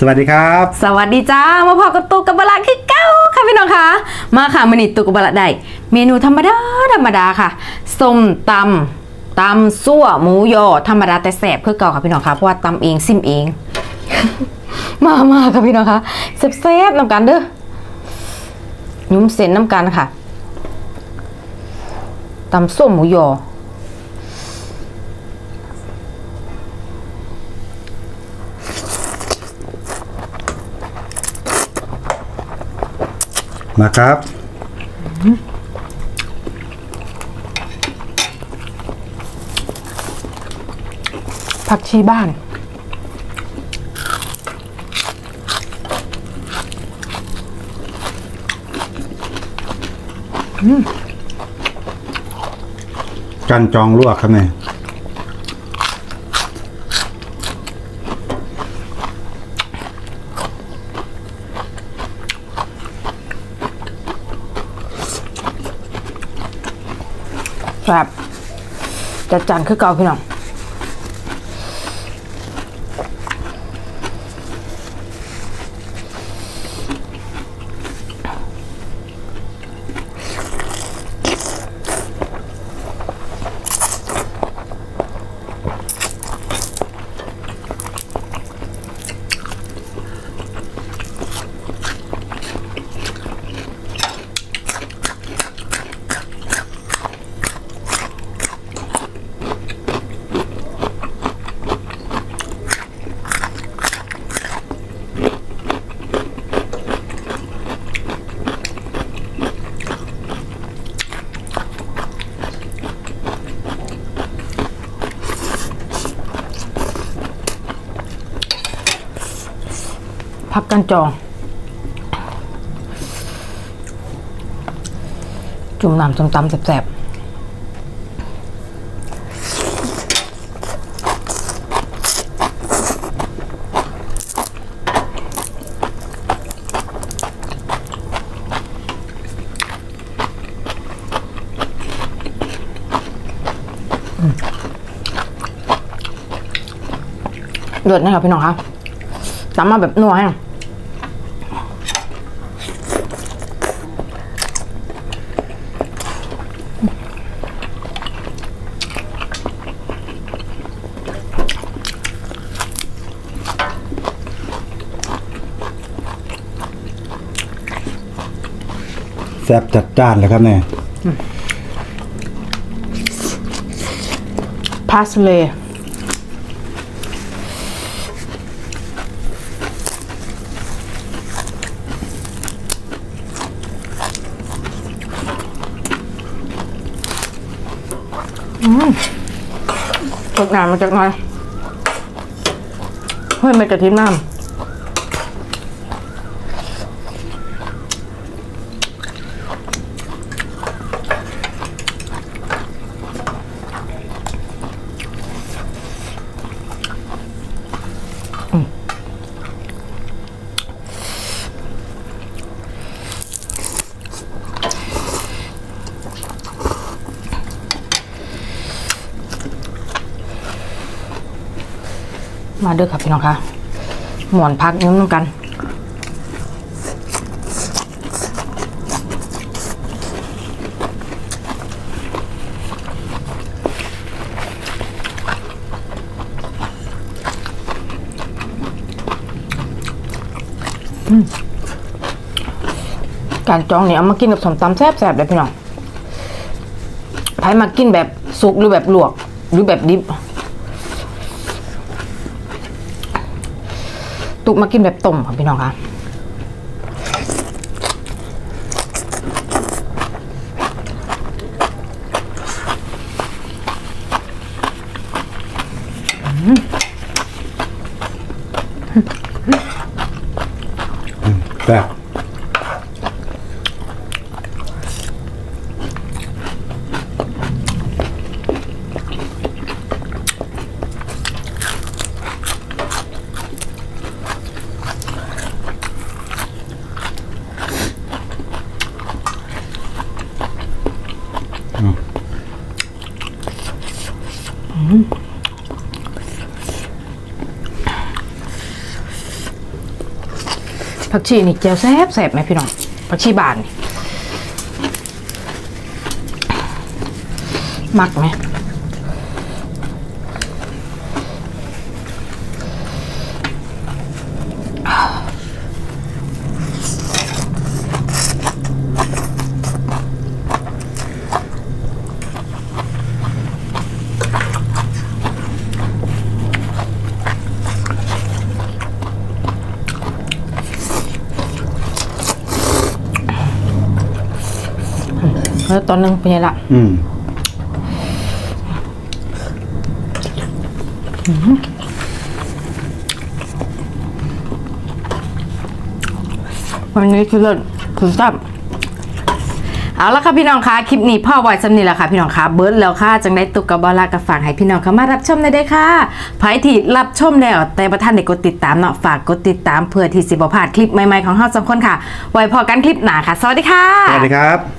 สวัสดีครับ สวัสดีจ้า มาพอกับตุกกับบะละคือเก้าค่ะพี่น้องคะ มาค่ะมันนี่ตุกกับบะละได้เมนูธรรมดาธรรมดาค่ะส้มตำตำซั่วหมูยอธรรมดาแต่แสบคือเก่าค่ะพี่น้องคะเพราะว่าตำเองซิมเอง มามาค่ะพี่น้องคะแซ่บๆน้ำกันเด้อยุ้มเส้นน้ำกันค่ะตำส้วหมูยอ มาครับ ผักชีบ้านกันจองลวกครับเนี่ย ครับจัดจานคือเก่าพี่น้อง พักกันจอง จุ่มน้ำส้มตำแสบเดือดนะครับพี่น้องคะตำมาแบบนัวแห้ง แซ่บจัดจ้านเลยครับเนี่ยพาสเลย์ตกน้ำมาจากหน่อยเฮ้ยไม่กระทิมน้ำ มาเด้อค่ะพี่น้องค่ะ หมอนพักนิ้วน้ำกัน การจองเนี่ยเอามากินกับสมตำแซ่บๆเลยพี่น้องใครมากินแบบสุกหรือแบบลวก หรือแบบดิบ ตุกมากินแบบต้มค่ะพี่น้องคะ ผักชีนี่เจียวแซ่บแซ่บไหมพี่น้องผักชีบานนี่มักไหม แล้วตอนนึงเป็นไงล่ะอืมวันนี้คือเลิศคือแซ่บเอาละค่ะพี่น้องคะคลิปนี้พ่อไว้จำนี่แหละค่ะพี่น้องคะเบิร์ดแล้วค่ะจังได้ตุกกับบอลากกับฝากให้พี่น้องเข้ามารับชมได้เลยค่ะไผที่รับชมแล้ว แต่ประท่านได้กดติดตามเนาะฝากกดติดตามเพื่อที่สิบพลาดคลิปใหม่ๆของเฮาสองคนค่ะ ไว้พอกันคลิปหน้าค่ะ สวัสดีค่ะ สวัสดีครับ